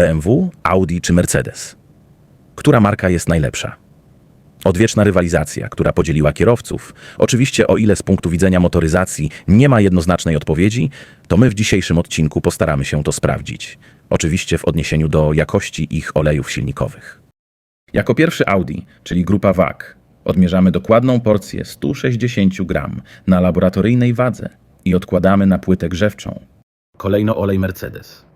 BMW, Audi czy Mercedes? Która marka jest najlepsza? Odwieczna rywalizacja, która podzieliła kierowców. Oczywiście, o ile z punktu widzenia motoryzacji nie ma jednoznacznej odpowiedzi, to my w dzisiejszym odcinku postaramy się to sprawdzić. Oczywiście w odniesieniu do jakości ich olejów silnikowych. Jako pierwszy Audi, czyli grupa WAG, odmierzamy dokładną porcję 160 gram na laboratoryjnej wadze i odkładamy na płytę grzewczą. Kolejno olej Mercedes.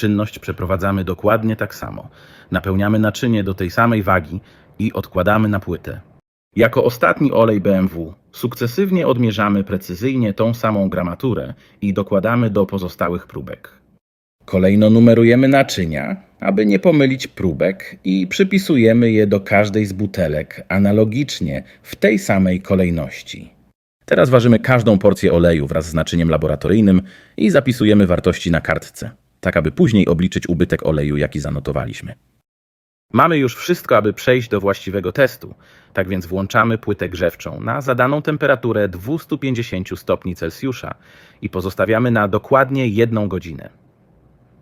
Czynność przeprowadzamy dokładnie tak samo. Napełniamy naczynie do tej samej wagi i odkładamy na płytę. Jako ostatni olej BMW sukcesywnie odmierzamy precyzyjnie tą samą gramaturę i dokładamy do pozostałych próbek. Kolejno numerujemy naczynia, aby nie pomylić próbek i przypisujemy je do każdej z butelek analogicznie w tej samej kolejności. Teraz ważymy każdą porcję oleju wraz z naczyniem laboratoryjnym i zapisujemy wartości na kartce, tak aby później obliczyć ubytek oleju, jaki zanotowaliśmy. Mamy już wszystko, aby przejść do właściwego testu. Tak więc włączamy płytę grzewczą na zadaną temperaturę 250 stopni Celsjusza i pozostawiamy na dokładnie jedną godzinę.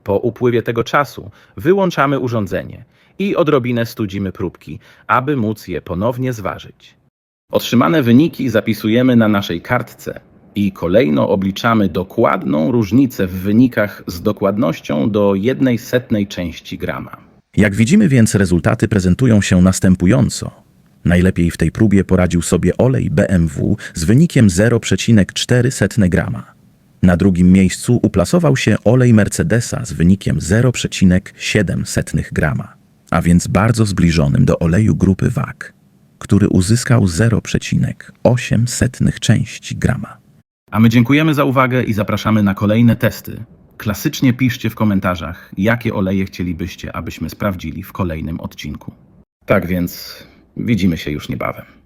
Po upływie tego czasu wyłączamy urządzenie i odrobinę studzimy próbki, aby móc je ponownie zważyć. Otrzymane wyniki zapisujemy na naszej kartce i kolejno obliczamy dokładną różnicę w wynikach z dokładnością do jednej setnej części grama. Jak widzimy więc rezultaty prezentują się następująco. Najlepiej w tej próbie poradził sobie olej BMW z wynikiem 0,4 grama. Na drugim miejscu uplasował się olej Mercedesa z wynikiem 0,7 grama, a więc bardzo zbliżonym do oleju grupy WAG, który uzyskał 0,8 części grama. A my dziękujemy za uwagę i zapraszamy na kolejne testy. Klasycznie piszcie w komentarzach, jakie oleje chcielibyście, abyśmy sprawdzili w kolejnym odcinku. Tak więc widzimy się już niebawem.